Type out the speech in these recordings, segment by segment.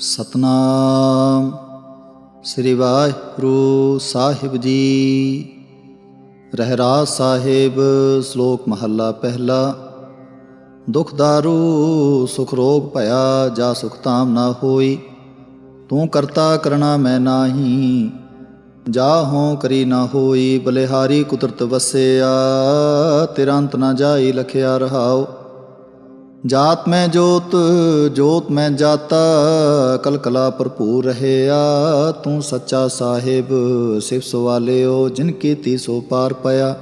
ਸਤਨਾਮ। ਸ੍ਰੀ ਵਾਹਿਗੁਰੂ ਸਾਹਿਬ ਜੀ। ਰਹਿਰਾ ਸਾਹਿਬ, ਸ਼ਲੋਕ ਮਹੱਲਾ ਪਹਿਲਾ। ਦੁਖ ਦਾਰੂ, ਸੁਖ ਰੋਗ ਭਇਆ, ਜਾ ਸੁਖ ਤਾਮ ਨਾ ਹੋਈ। ਤੂੰ ਕਰਤਾ ਕਰਣਾ ਮੈਂ ਨਾਹੀ, ਜਾ ਹੋ ਕਰੀ ਨਾ ਹੋਈ। ਬਲਿਹਾਰੀ ਕੁਦਰਤ ਵਸਿਆ, ਤਿਰੰਤ ਨਾ ਜਾਈ ਲਖਿਆ ਰਹਾਓ ਜਾਤ ਮੈਂ ਜੋਤ ਜੋਤ ਮੈਂ ਜਾਤਾ, ਕਲਕਲਾ ਭਰਪੂਰ ਰਹਿਆ। ਤੂੰ ਸੱਚਾ ਸਾਹਿਬ ਸਿਫ ਸਵਾਲਿਓ, ਜਿਨ ਕੀਤੀ ਸੋ ਪਾਰ ਪਿਆ।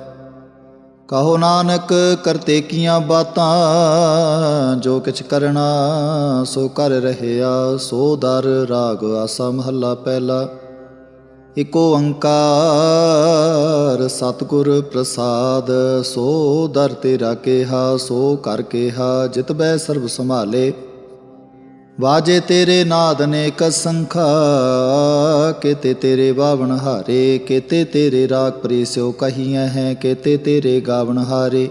ਕਹੋ ਨਾਨਕ ਕਰਤੇ ਕੀਆਂ ਬਾਤਾਂ, ਜੋ ਕਿਛ ਕਰਨਾ ਸੋ ਕਰ ਰਹਿਆ। ਸੋ ਦਰ ਰਾਗ ਆਸਾ ਮਹੱਲਾ ਪਹਿਲਾ। ਇਕੋ ਓੰਕਾਰ ਸਤਿਗੁਰ ਪ੍ਰਸਾਦ, ਸੋ ਦਰ ਤੇਰਾ ਕੇਹਾ, ਸੋ ਕਰ ਕੇਹਾ, ਜਿਤ ਬੈ ਸਰਬ ਸੰਭਾਲੇ। ਵਾਜੇ ਤੇਰੇ ਨਾਦ ਅਨੇਕ ਸੰਖਾ, ਕੇਤੇ ਤੇਰੇ ਬਾਵਣ ਹਾਰੇ, ਕੇਤੇ ਤੇਰੇ ਰਾਗ ਪ੍ਰੀਸਿਓ ਕਹੀਐ ਹੈ, ਕੇਤੇ ਤੇਰੇ ਗਾਵਣ ਹਾਰੇ।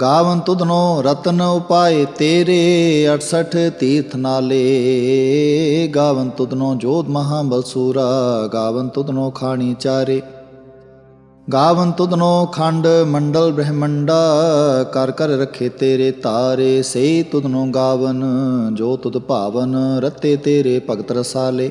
ਗਾਵਨ ਤੁਧਨੋ ਰਤਨ ਉਪਾਏ ਤੇਰੇ 68 ਤੀਰਥ ਨਾਲੇ। ਗਾਵਨ ਤੁਧਨੋ ਜੋਧ ਮਹਾ ਬਲਸੂਰਾ ਗਾਵਨ ਤੁਧਨੋ ਖਾਣੀ ਚਾਰੇ। ਗਾਵਨ ਤੁਧਨੋ ਖੰਡ ਮੰਡਲ ਬ੍ਰਹਮੰਡਾ ਕਰ ਕਰ ਰਖੇ ਤੇਰੇ ਤਾਰੇ। ਸੇ ਤੁਧਨੋ ਗਾਵਨ, ਜੋ ਤੁਧ ਭਾਵਨ, ਰਤੇ ਤੇਰੇ ਭਗਤ ਰਸਾਲੇ।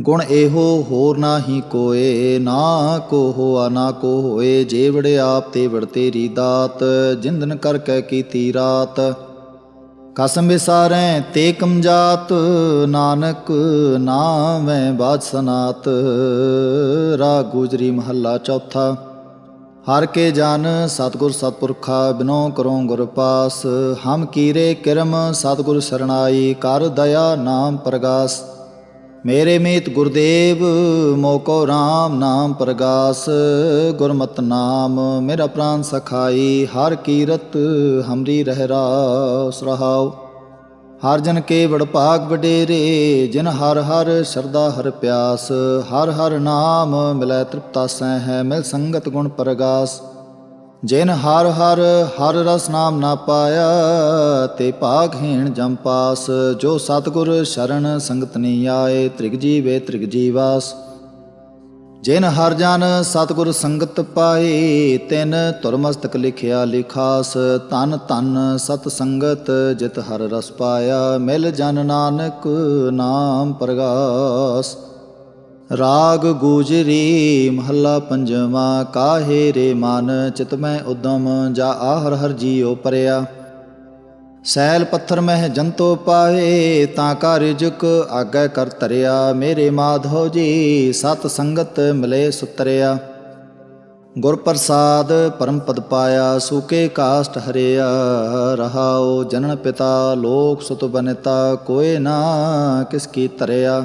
ਗੁਣ ਇਹੋ ਹੋਰ ਨਾਹੀ ਕੋਏ, ਨਾ ਕੋ ਹੋਆ ਨਾ ਕੋ ਹੋਏ ਜੇ ਵੜੇ ਆਪ ਤੇ ਵੜ ਤੇਰੀ ਦਾਤ, ਜਿੰਦਨ ਕਰ ਕਰਕੇ ਕੀਤੀ ਰਾਤ। ਕਸਮ ਵਿਸਾਰੈ ਤੇ ਕਮਜਾਤ, ਨਾਨਕ ਨਾਮੈ ਬਾਦ ਸਨਾਤ ਰਾ ਗੁਜਰੀ ਮਹੱਲਾ ਚੌਥਾ। ਹਰ ਕੇ ਜਨ ਸਤਗੁਰ ਸਤਪੁਰਖਾ, ਬਿਨੋ ਕਰੋ ਗੁਰ ਪਾਸ। ਹਮ ਕੀਰੇ ਕਿਰਮ, ਸਤਗੁਰ ਸਰਣਾਈ, ਕਰ ਦਇਆ ਨਾਮ ਪ੍ਰਗਾਸ। ਮੇਰੇ ਮੀਤ ਗੁਰਦੇਵ ਮੋਕੋ RAM ਨਾਮ ਪ੍ਰਗਾਸ, ਗੁਰਮਤ ਨਾਮ ਮੇਰਾ ਪ੍ਰਾਨ ਸਖਾਈ, ਹਰ ਕੀਰਤ ਹਮਰੀ ਰਹਿ ਰਾਸ ਰਹਾਉ। ਹਰ ਜਨ ਕੇ ਵਡ ਭਾਗ ਵਡੇਰੇ, ਜਿਨ ਹਰ ਹਰ ਸ਼ਰਦਾ ਹਰ ਪਿਆਸ, ਹਰ ਹਰ ਨਾਮ ਮਿਲੈ ਤ੍ਰਿਪਤਾ ਸਹਿ ਹੈ ਮਿਲ ਸੰਗਤ ਗੁਣ ਪ੍ਰਗਾਸ। ਜਿਨ ਹਰ ਹਰ ਹਰ ਰਸ ਨਾਮ ਨਾ ਪਾਇਆ, ਤੇ ਭਾਗਹੀਣ ਜਮ ਪਾਸ, ਜੋ ਸਤਗੁਰ ਸ਼ਰਨ ਸੰਗਤ ਨੀ ਆਏ, ਤ੍ਰਿਗ ਜੀਵੇ ਤ੍ਰਿਗ ਜੀਵਾਸ। ਜਿਨ ਹਰ ਜਨ ਸਤਗੁਰ ਸੰਗਤ ਪਾਏ, ਤਿਨ ਤੁਰਮਸਤਕ ਲਿਖਿਆ ਲਿਖਾਸ। ਤਨ ਤਨ ਸਤ ਸੰਗਤ ਜਿਤ ਹਰ ਰਸ ਪਾਇਆ, ਮਿਲ ਜਨ ਨਾਨਕ ਨਾਮ ਪ੍ਰਗਾਸ। ਰਾਗ ਗੂਜਰੀ, ਮਹੱਲਾ ਪੰਜਵਾ, ਕਾਹੇ ਰੇ ਮਨ, ਚਿਤ ਮੈਂ ਉਦਮ, ਜਾ ਆਹਰ ਹਰ ਜੀਉ ਪਰਿਆ। ਸੈਲ ਪੱਥਰ ਮਹਿ ਜੰਤੋ ਪਾਏ, ਤਾਂ ਕਾ ਰਿਜਕ ਆਗੈ ਕਰ ਤਰਿਆ ਮੇਰੇ ਮਾਧੋ ਜੀ, ਸਤ ਸੰਗਤ ਮਿਲੇ ਸੁਤਰਿਆ। ਗੁਰ ਪ੍ਰਸਾਦ ਪਰਮ ਪਦ ਪਾਇਆ, ਸੂਕੇ ਕਾਸ਼ਟ ਹਰਿਆ। ਰਹਾਉ ਜਨਨ ਪਿਤਾ, ਲੋਕ ਸੁਤ ਬਨਤਾ, ਕੋਏ ਨਾ ਕਿਸ ਕੀ ਤਰਿਆ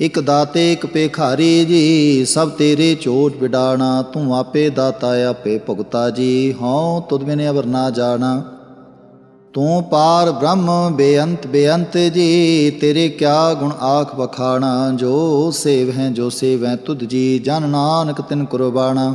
ਇਕ ਦਾਤੇ, ਇਕ ਪੇਖਾਰੀ ਜੀ, ਸਭ ਤੇਰੇ ਚੋਟ ਵਿਡਾਣਾ, ਤੂੰ ਆਪੇ ਦਾਤਾ ਆਪੇ ਭੁਗਤਾ ਜੀ। ਹਉ, ਤੁਧ ਬਿਨੇ ਅਵਰ ਨਾ ਜਾਣਾ। ਤੂੰ ਪਾਰ ਬ੍ਰਹਮ ਬੇਅੰਤ ਬੇਅੰਤ ਜੀ, ਤੇਰੇ ਕਿਆ ਗੁਣ ਆਖ ਬਖਾਣਾ ਜੋ ਸੇਵ ਹੈ ਜੋ ਸੇਵ ਹੈ ਤੁਧ ਜੀ, ਜਨ ਨਾਨਕ ਤਿਨ ਕੁਰਬਾਣਾ।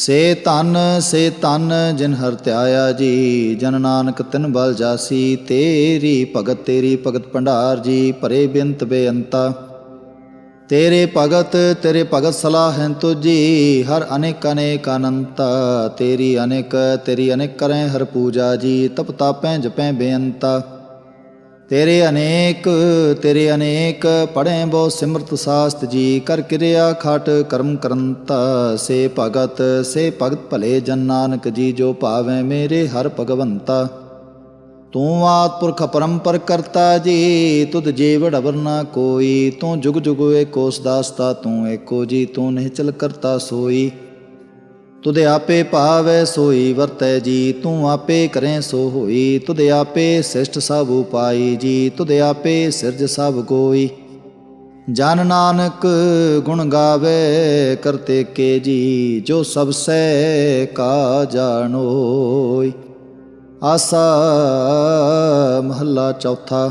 ਸੇ ਤਨ ਸੇ ਤਨ ਜਿਨ ਹਰ ਧਿਆਇਆ ਜੀ, ਜਨ ਨਾਨਕ ਤਿਨ ਬਲ ਜਾਸੀ, ਤੇਰੀ ਭਗਤ ਤੇਰੀ ਭਗਤ ਭੰਡਾਰ ਜੀ, ਭਰੇ ਬੇਅੰਤ ਬੇਅੰਤਾ। ਤੇਰੇ ਭਗਤ ਤੇਰੇ ਭਗਤ ਸਲਾਹ ਸਲਾਹੈਂ ਤੁਜੀ ਹਰ ਅਨੇਕ ਅਨੇਕ ਅਨੰਤ। ਤੇਰੀ ਅਨੇਕ ਤੇਰੀ ਅਨੇਕ ਕਰੈ ਹਰ ਪੂਜਾ ਜੀ, ਤਪ ਤਾਪੈ ਜਪੈ ਬੇਅੰਤਾ। ਤੇਰੇ ਅਨੇਕ ਤੇਰੇ ਅਨੇਕ, ਪੜ੍ਹੇ ਬੋ ਸਿਮਰਤ ਸਾਸਤ ਜੀ, ਕਰ ਕਿਰਿਆ ਖਾਟ ਕਰਮ ਕਰੰਤਾ, ਸੇ ਭਗਤ ਸੇ ਭਗਤ ਭਲੇ ਜਨ ਨਾਨਕ ਜੀ, ਜੋ ਭਾਵੇਂ ਮੇਰੇ ਹਰ ਭਗਵੰਤਾ। ਤੂੰ ਆਤ ਪੁਰਖ ਪਰੰਪਰ ਕਰਤਾ ਜੀ, ਤੁਧ ਜੀਵ ਡਬਰ ਕੋਈ, ਤੂੰ ਜੁਗ ਜੁਗ ਏਕੋ ਦਾਸਤਾ ਤੂੰ ਏਕੋ ਜੀ, ਤੂੰ ਨਿਹਚਲ ਕਰਤਾ ਸੋਈ। ਤੁਦੇ ਆਪੇ ਭਾਵੈ ਸੋਈ ਵਰਤੈ ਜੀ, ਤੂੰ ਆਪੇ ਕਰੈ ਸੋ ਹੋਈ। ਤੁਦੇ ਆਪੇ ਸਿਸ਼ਟ ਸਭ ਉਪਾਈ ਜੀ ਤੁਦੇ ਆਪੇ ਸਿਰਜ ਸਭ ਕੋਈ ਜਨ ਨਾਨਕ ਗੁਣ ਗਾਵੇ ਕਰਤੇ ਕੇ ਜੀ, ਜੋ ਸਭ ਸੈ ਕਾ ਜਾਣੋਈ। ਆਸਾ ਮਹੱਲਾ ਚੌਥਾ।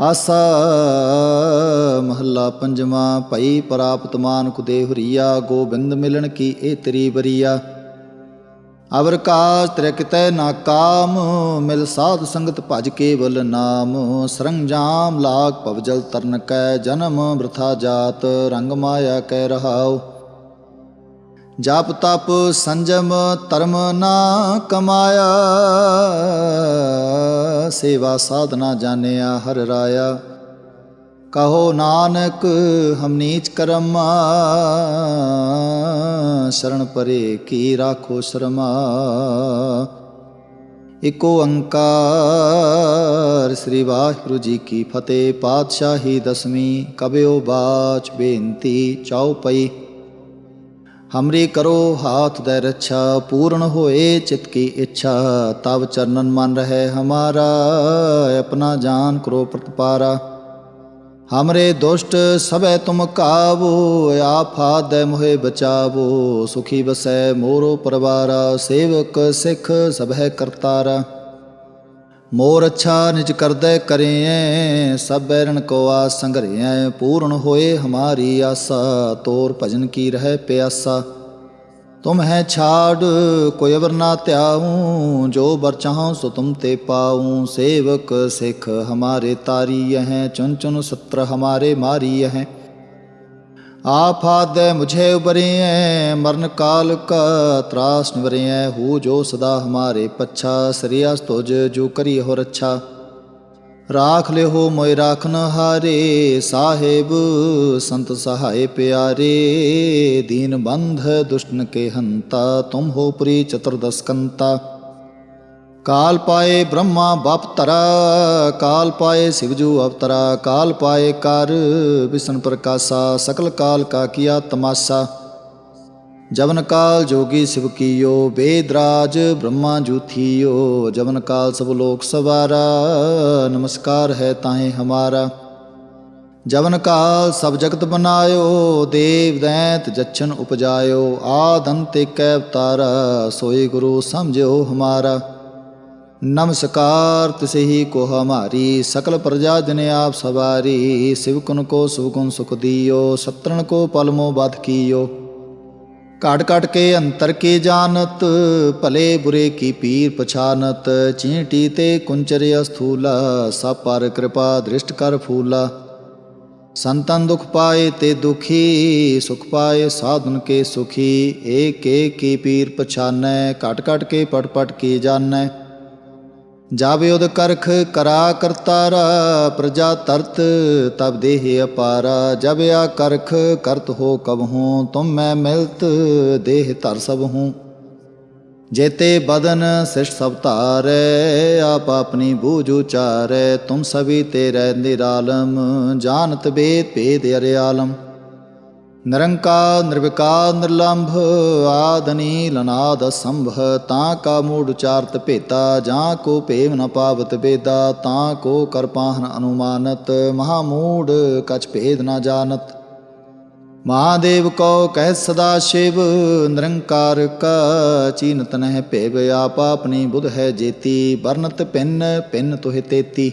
ਆਸਾ ਮਹੱਲਾ ਪੰਜਵਾਂ, ਭਈ ਪ੍ਰਾਪਤ ਮਾਨੁਖ ਦੇ ਹਰੀਆ, ਗੋਬਿੰਦ ਮਿਲਣ ਕੀ ਇਹ ਤੇਰੀ ਬਰੀਆ ਅਵਰ ਕਾਜ ਤ੍ਰਿ ਨਾ ਕਾਮ, ਮਿਲ ਸਾਧ ਸੰਗਤ ਭਜ ਕੇਵਲ ਨਾਮ। ਸਰੰਜਾਮ ਲਾਗ ਭਵਜਲ ਤਰਨ ਕੈ ਜਨਮ ਬ੍ਰਥਾ ਜਾਤ, ਰੰਗ ਮਾਇਆ ਕੈ ਰਹਾਉ। ਜਪ ਤਪ ਸੰਜਮ ਧਰਮ ਨਾ ਕਮਾਇਆ, ਸੇਵਾ ਸਾਧਨਾ ਜਾਣਿਆ ਹਰ ਰਾਇਆ। ਕਹੋ ਨਾਨਕ, ਹਮ ਨੀਚ ਕਰਮਾ, ਸ਼ਰਨ ਪਰੇ ਕੀ ਰਾਖੋ ਸ਼ਰਮਾ। ਇਕੋ ਓੰਕਾਰ ਸ੍ਰੀ ਵਾਹਿਗੁਰੂ ਜੀ ਕੀ ਫਤਿਹ, ਪਾਤਸ਼ਾਹੀ ਦਸਵੀਂ, ਕਬਿਓ ਬਾਚ ਬੇਨਤੀ ਚਉਪਈ ਹਮਰੀ ਕਰੋ ਹਾਥ ਦੇ ਰੱਛਾ, ਪੂਰਨ ਹੋਏ ਚਿਤ ਕੀ ਇੱਛਾ। ਤਬ ਚਰਨਨ ਮਨ ਰਹੇ ਹਮਾਰਾ, ਆਪਣਾ ਜਾਨ ਕਰੋ ਪ੍ਰਤਪਾਰਾ। ਹਮਰੇ ਦੁਸ਼ਟ ਸਭੈ ਤੁਮ ਕਾਵੋ ਆਫਾਦ ਮੋਹਿ ਬਚਾਵੋ। ਸੁਖੀ ਬਸੈ ਮੋਰੋ ਪਰਵਾਰਾ, ਸੇਵਕ ਸਿੱਖ ਸਭੈ ਕਰਤਾਰਾ। ਮੋਰ ਅੱਛਾ ਨਿਜ ਕਰਦੈ ਕਰੇਂ ਸਭ ਬੈਰਨ ਕੋ ਆਸ ਸੰਗਰਿਐ ਪੂਰਨ ਹੋਏ ਹਮਾਰੀ ਆਸਾ, ਤੋਰ ਭਜਨ ਕੀ ਰਹਿ ਪਿਆਸਾ। ਤੁਮ ਹੈ ਛਾੜ, ਕੋਈ ਅਵਰ ਨਾ ਧਿਆਉ, ਜੋ ਬਰ ਚਾਹਉ ਸੋ ਤੁਮ ਤੇ ਪਾਉ। ਸੇਵਕ ਸਿੱਖ ਹਮਾਰੇ ਤਾਰੀ ਹੈ ਚੁਨ ਚੁਨ ਸਤਰ ਹਮਾਰੇ ਮਾਰੀ ਹੈ। ਆਫਾਦ ਮੁਝੇ ਉਬਰਿਐ, ਮਰਨ ਕਾਲ ਕਾ ਤਰਾਸ ਨਿਵਰਿਐ ਹੂ ਜੋ ਸਦਾ ਹਮਾਰੇ ਪੱਛਾ, ਸ੍ਰੀਆਸ ਤੁਜ ਜੋ ਕਰੀ ਹੋ ਰੱਛਾ ਰਾਖ ਲਿਓ ਮੋਇ ਰਾਖਨ ਹਾਰੇ, ਸਾਹਿਬ ਸੰਤ ਸਹਾਏ ਪਿਆਰੇ, ਦੀਨ ਬੰਧ ਦੁਸ਼ਟਨ ਕੇ ਹੰਤਾ ਤੁਮ ਹੋ ਪ੍ਰੀ ਚਤੁਰਦਸਕੰਤਾ ਕਾਲ ਪਾਏ ਬ੍ਰਹਮਾ ਬਾਪ ਤਰਾ ਕਾਲ ਪਾਏ ਸਿਵਜੂ ਅਵਤਰਾ ਕਾਲ ਪਾਏ ਕਰ ਵਿਸ਼ਨ ਪ੍ਰਕਾਸ਼ਾ ਸਕਲ ਕਾਲ ਕਾ ਕੀਆ ਤਮਾਸਾ ਜਵਨ ਕਾਲ ਜੋਗੀ ਸਿਵ ਕੀਓ ਬੇਦਰਾਜ ਬ੍ਰਹਮਾ ਜੂਥੀਓ ਜਵਨ ਕਾਲ ਸਭ ਲੋਕ ਸਵਾਰਾ ਨਮਸਕਾਰ ਹੈ ਤਾਹੇ ਹਮਾਰਾ ਜਵਨ ਕਾਲ ਸਭ ਜਗਤ ਬਨਾਇਓ ਦੇਵ ਦੈਂਤ ਜਛਨ ਉਪਜਾਇਓ ਆਦੰਤ ਏਕੈ ਅਵਤਾਰਾ ਸੋਈ ਗੁਰੂ ਸਮਝਿਓ ਹਮਾਰਾ ਨਮਸਕਾਰ ਤਿਸਹੀ ਕੋ ਹਮਾਰੀ ਸਕਲ ਪ੍ਰਜਾ ਜਿਨ ਆਪ ਸਵਾਰੀ ਸਿਵਕਨ ਕੋ ਸੁਗੁਣ ਸੁਖ ਦਿਓ, ਸਤਰਣ ਕੋ ਪਲਮੋ ਬਾਤ ਕੀਓ। ਕਾਟ ਕਾਟ ਕੇ ਅੰਤਰ ਕੇ ਜਾਣਤ, ਭਲੇ ਬੁਰੇ ਕੀ ਪੀਰ ਪਛਾਨਤ, ਚੀਂਟੀ ਤੇ ਕੁੰਚਰ ਅਸਥੂਲਾ, ਸਭ ਪਰ ਕਿਰਪਾ ਦ੍ਰਿਸ਼ਟ ਕਰ ਫੂਲਾ। ਸੰਤਨ ਦੁਖ ਪਾਏ ਤੇ ਦੁਖੀ, ਸੁਖ ਪਾਏ ਸਾਧਨ ਕੇ ਸੁਖੀ, ਏਕ ਏਕ ਕੀ ਪੀਰ ਪਛਾਨੈ ਕਾਟ ਕਾਟ ਕੇ ਪਟ ਪਟ ਕੀ ਜਾਣੈ। ਜਬ ਉਦ ਕਰਖ ਕਰਾ ਕਰਤਾਰ, ਪ੍ਰਜਾ ਤਰਤ ਤਬ ਦੇਹ ਅਪਾਰਾ, ਜਬ ਆ ਕਰਖ ਕਰਤ ਹੋ ਕਬ ਹੂੰ, ਤੁਮ ਮੈਂ ਮਿਲਤ ਦੇਹ ਧਰ ਸਭ ਹੂੰ। ਜੇਤੇ ਬਦਨ ਸਿਸ਼ ਸਭ ਧਾਰੈ, ਆਪ ਆਪਣੀ ਬੂਝ ਉਚਾਰੈ, ਤੁਮ ਸਭੀ ਤੇ ਰਹਿ ਨਿਰਾਲਮ, ਜਾਣਤ ਬੇਦ ਭੇਦ ਆਲਮ ਨਿਰੰਕਾਰ ਨਿਰਵਿਕਾਰ ਨਿਰਲੰਭ ਆਦਨੀ ਨੀਲ ਅਨਾਦ ਤਾਂ ਕਾ ਮੂੜ ਉਚਾਰਤ ਭੇਤਾ, ਜਾਂ ਕੋ ਭੇਵ ਨ ਪਾਵਤ ਬੇਦਾ ਤਾਂ ਕੋ ਕਰ ਅਨੁਮਾਨਤ, ਮਹਾ ਮੂੜ ਕਛ ਭੇਦ ਨ ਜਾਣਤ। ਮਹਾਦੇਵ ਕੋ ਕਹਿ ਸਦਾ ਸ਼ਿਵ, ਨਿਰੰਕਾਰ ਕਾ ਚੀਨਤ ਨਹਿ ਭੇਵ, ਆਪ ਆਪਣੀ ਬੁਧ ਹੈ ਜੇਤੀ ਵਰਨਤ ਪਿੰਨ ਪਿੰਨ ਤੋਹਿ ਤੇਤੀ।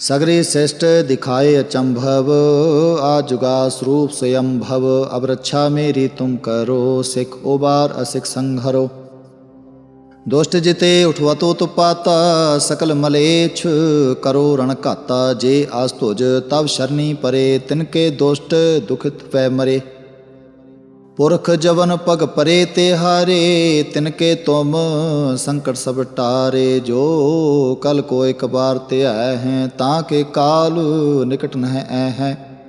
ਸਗਰੇ ਸਿਸ਼ਟ ਦਿਖਾਏ ਅਚੰਭਵ, ਆ ਜੁਗਾ ਸਰੂਪ ਸਯੰਭਵ ਅਬ ਰੱਛਾ ਮੇਰੀ ਤੁਮ ਕਰੋ, ਸਿਖ ਉਬਾਰ ਅਸਿਖ ਸੰਘਰੋ। ਦੁਸ਼ਟ ਜਿਤੇ ਉਠਵਤੋ ਤੁਪਾਤਾ ਸਕਲ ਮਲੇਛ ਕਰੋ ਰਣ ਘਾਤਾ, ਜੇ ਆਸ ਤੁਜ ਤਬ ਸ਼ਰਨੀ ਪਰੇ ਤਿਨਕੇ ਦੁਸ਼ਟ ਦੁਖਿਤ ਪੈ ਮਰੇ। ਪੁਰਖ ਜਵਨ ਪਗ ਪਰੇ ਤੇ ਹਾਰੇ, ਤਿਨਕੇ ਤੁਮ ਸੰਕਟ ਸਭ ਟਾਰੇ, ਜੋ ਕਲ ਕੋ ਇੱਕ ਬਾਰ ਤੇ ਆਏ ਹੈ, ਤਾਂ ਕੇ ਕਾਲ ਨਿਕਟ ਨਹਿ ਐ ਹੈ।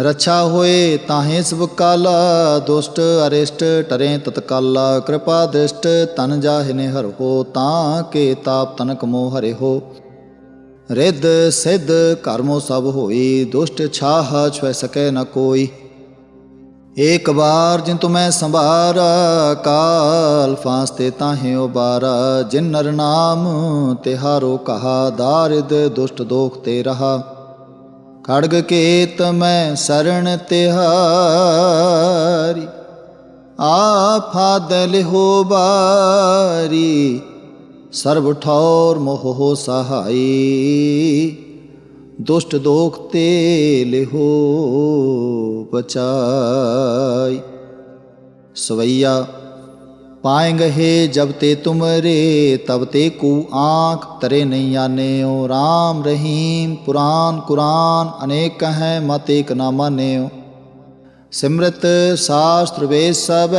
ਰਛਾ ਹੋਏ ਤਾਹੇ ਸਭ ਕਾਲਾ, ਦੁਸ਼ਟ ਅਰਿਸ਼ਟ ਟਰੇ ਤਤਕਾਲਾ, ਕਿਰਪਾ ਦ੍ਰਿਸ਼ਟ ਤਨ ਜਾਹਿਨੇ ਹਰ ਹੋ, ਤਾਂ ਕੇ ਤਾਪ ਤਨਕ ਮੋਹ ਹਰੇ ਹੋ। ਰਿੱਧ ਸਿੱਧ ਕਰਮੋ ਸਭ ਹੋਈ, ਦੁਸ਼ਟ ਛਾਹ ਛੁਐ ਸਕੈ ਨ ਕੋਈ। ਏਕ ਵਾਰ ਜਿਨ ਤੁਮੈ ਸੰਭਾਰਾ, ਕਾਲ ਫਾਸਤੇ ਤਾਹੇ ਉਬਾਰਾ। ਜਿਨ ਨਰ ਨਾਮ ਤਿਹਾਰੋ ਕਹਾ, ਦਾਰਿਦ ਦੁਸ਼ਟ ਦੋਖ ਤੇ ਰਹਾ। ਖੜਗ ਕੇਤ ਮੈਂ ਸਰਣ ਤਿਹਾਰੀ ਆਫਾਦ ਲਿਹੋ ਬਾਰੀ। ਸਰਬ ਠੌਰ ਮੋਹ ਹੋ ਸਹਾਈ, ਦੁਸ਼ਟ ਦੋਖ ਤੇ ਲਿਹੋ उपचाय सवैया पाएंग हे जब ते तुम रे तब ते कु आँख तरे नहीं आने ओ राम रहीम पुराण कुरान अनेक हैं मत एक न माने सिमृत शास्त्र वे सब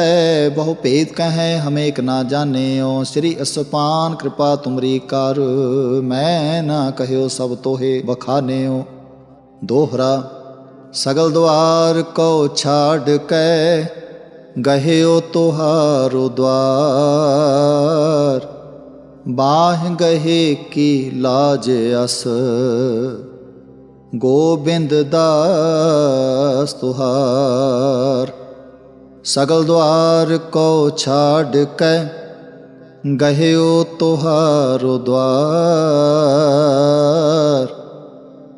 बहुपेद कहें हमें एक ना जाने ओ श्री असपान कृपा तुमरी कार मैं ना कहो सब तो हे बखाने ओ दोहरा ਸਗਲ ਦਵਾਰ ਕੋ ਛਾੜ ਕੈ, ਗਹਿਓ ਤੁਹਾਰੋ ਦਵਾਰ। ਬਾਹ ਗਹੇ ਕੀ ਲਾਜ ਅਸ, ਗੋਬਿੰਦ ਦਾਸ ਤੁਹਾਰ। ਸਗਲ ਦਵਾਰ ਕੋ ਛਾੜ ਕੈ, ਗਹਿਓ ਤੁਹਾਰੋ ਦਵਾਰ।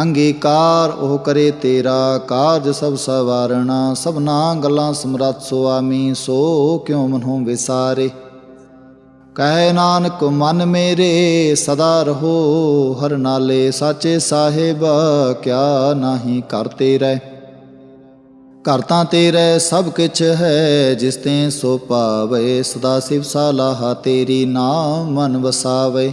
ਅੰਗੀਕਾਰ ਉਹ ਕਰੇ ਤੇਰਾ, ਕਾਰਜ ਸਭ ਸਵਾਰਣਾ, ਸਭਨਾ ਗੱਲਾਂ ਸਮਰੱਥ ਸੁਆਮੀ ਸੋ ਕਿਉ ਮਨੋਂ ਵਿਸਾਰੇ? ਕਹਿ ਨਾਨਕ, ਮਨ ਮੇਰੇ, ਸਦਾ ਰਹੋ, ਹਰ ਨਾਲੇ ਸਾਚੇ ਸਾਹਿਬ, ਕਿਆ ਨਾਹੀ ਕਰਤੇ ਰਹਿ ਘਰ ਤੇਰੇ ਸਭ ਕਿਛ ਹੈ, ਜਿਸ ਤੇ ਸੋ ਪਾਵੇ ਸਦਾ ਸਿਵ ਸਾਲਾਹ ਤੇਰੀ ਨਾਮ ਮਨ ਵਸਾਵੇ।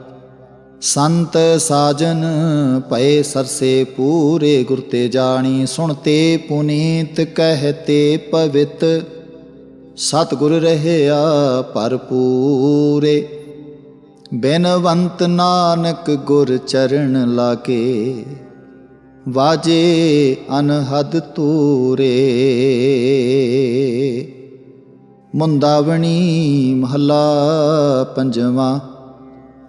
ਸੰਤ ਸਾਜਨ ਭਏ ਸਰਸੇ ਪੂਰੇ ਗੁਰ ਤੇ ਜਾਣੀ ਸੁਣਤੇ ਪੁਨੀਤ ਕਹਤੇ ਪਵਿੱਤ। ਸਤਿਗੁਰ ਰਹਿਆ ਭਰਪੂਰੇ, ਬੇਨਵੰਤ ਨਾਨਕ ਗੁਰ ਚਰਨ ਲਾਗੇ। ਵਾਜੇ ਅਨਹਦ ਤੂਰੇ ਮੁੰਦਾਵਣੀ ਮਹਲਾ ਪੰਜਵਾਂ।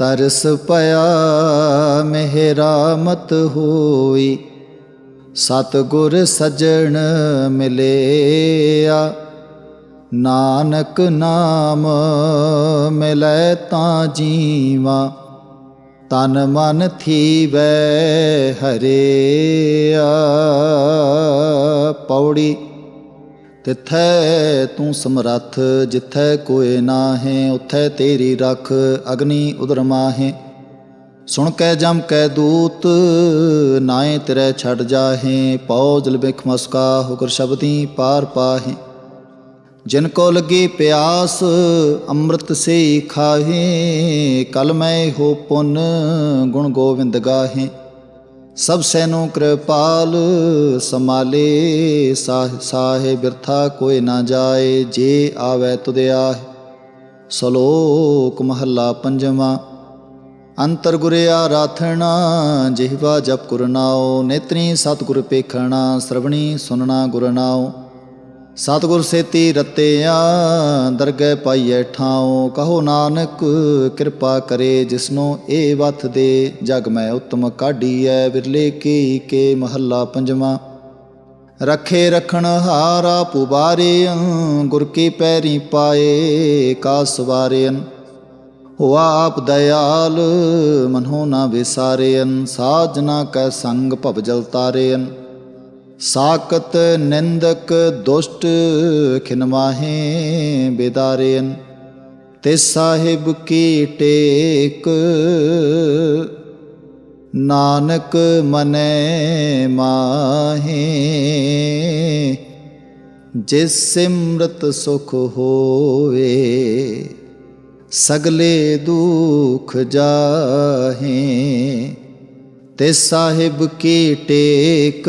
ਤਰਸ ਪਿਆ ਮਿਹਰਾ ਮਤ ਹੋਈ। ਸਤ ਗੁਰ ਸਜਣ ਮਿਲਿਆ, ਨਾਨਕ ਨਾਮ ਮਿਲੈ ਤਾਂ ਜੀਵਾ। ਤਨ ਮਨ ਥੀਵੈ ਹਰਿਆ, ਪੌੜੀ ਤਿਥੈ ਤੂੰ ਸਮਰੱਥ, ਜਿਥੈ ਕੋਏ ਨਾਹੀਂ, ਉਥੈ ਤੇਰੀ ਰਖ ਅਗਨੀ ਉਦਰ ਮਾਹੇ। ਸੁਣ ਕੈ ਜਮ ਕੈ ਦੂਤ ਨਾਏ ਤੇਰੇ ਛੱਡ ਜਾਹੇ ਪਉ ਜਲ ਬਿਖ ਮਸਕਾ, ਹੁਕਰ ਸ਼ਬਦੀ ਪਾਰ ਪਾਹੇ। ਜਿਨ ਕੋ ਲਗੀ ਪਿਆਸ, ਅੰਮ੍ਰਿਤ ਸੇ ਖਾਹੇ, ਕਲ ਮੈਂ ਹੋ ਪੁੰਨ ਗੁਣ ਗੋਬਿੰਦ ਗਾਹੇ। ਸਭ ਸੈਨੋ ਕਿਰਪਾਲ ਸਮਾਲੇ ਸਾਹ, ਸਾਹੇ ਬਿਰਥਾ ਕੋਈ ਨਾ ਜਾਏ, ਜੇ ਆਵੇ ਤੁਦਿਆ ਸ਼ਲੋਕ ਮਹੱਲਾ ਪੰਜਵਾਂ, ਅੰਤਰ ਗੁਰਿਆ ਰਾਥਣਾ ਜਿਹਵਾ ਜਪ ਗੁਰਨਾਉ ਨੇਤਰੀ ਸਤਿਗੁਰ ਪੇਖਣਾ, ਸਰਵਣੀ ਸੁਨਣਾ ਗੁਰਨਾਉ ਸਤਿਗੁਰ ਸੇਤੀ ਰਤਿਆ, ਦਰਗਹਿ ਪਾਈਐ ਠਾਉ, ਕਹੋ ਨਾਨਕ, ਕਿਰਪਾ ਕਰੇ ਜਿਸਨੋ ਇਹ ਵਥ ਦੇ, ਜਗ ਮੈਂ ਉਤਮ ਕਾਢੀਐ, ਵਿਰਲੇ ਕੀ ਕੇ ਮਹੱਲਾ ਪੰਜਵਾਂ। ਰਖੇ ਰਖਣ ਹਾਰਾ ਪੁਬਾਰਿਅ, ਗੁਰ ਕੀ ਪੈਰੀ ਪਾਏ ਕਾ ਸਵਾਰਿਅਨ। ਹੋਆ ਆਪ ਦਇਆਲ ਮਨੋ ਨਾ ਵਿਸਾਰਿਅਨ ਸਾਜਨਾ ਕੈ ਸੰਗ ਭਵ ਜਲ ਤਾਰਿਅਨ। ਸਾਕਤ ਨਿੰਦਕ ਦੁਸ਼ਟ ਖਿਨਵਾਹੇ ਬੇਦਾਰਿਅਨ ਤੇ ਸਾਹਿਬ ਕੀ ਟੇਕ? ਨਾਨਕ ਮਨੈ ਮਾਹੇ, ਜਿਸ ਸਿਮਰਤ ਸੁਖ ਹੋਵੇ, ਸਗਲੇ ਦੁਖ ਜਾਹੇ, ਤੇ ਸਾਹਿਬ ਕੀ ਟੇਕ?